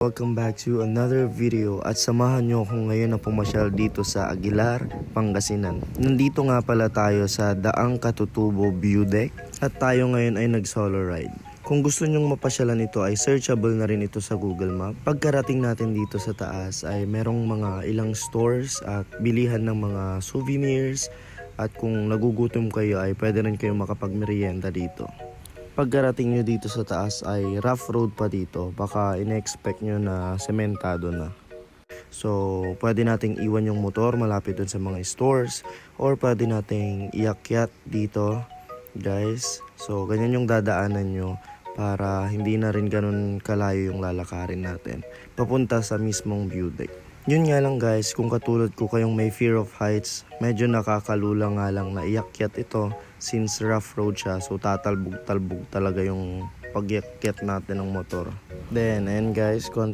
Welcome back to another video at samahan nyo ako ngayon na pumasyal dito sa Aguilar, Pangasinan. Nandito nga pala tayo sa Daang Katutubo View Deck at tayo ngayon ay nag-solo ride. Kung gusto nyong mapasyalan ito ay searchable na rin ito sa Google Map. Pagkarating natin dito sa taas ay merong mga ilang stores at bilihan ng mga souvenirs at kung nagugutom kayo ay pwede rin kayo makapagmerienda dito pagkarating nyo dito sa taas ay rough road pa dito. Baka in-expect nyo na sementado na. So, pwede nating iwan yung motor malapit dun sa mga stores or pwede nating iakyat dito, guys. So, ganyan yung dadaanan nyo para hindi na rin ganun kalayo yung lalakarin natin. Papunta sa mismong view deck. Yun nga lang guys, kung katulad ko kayong may fear of heights, medyo nakakalula nga lang na iakyat ito since rough road siya. So tatalbog-talbog talaga yung pagyakyat natin ng motor. Then, and guys, konti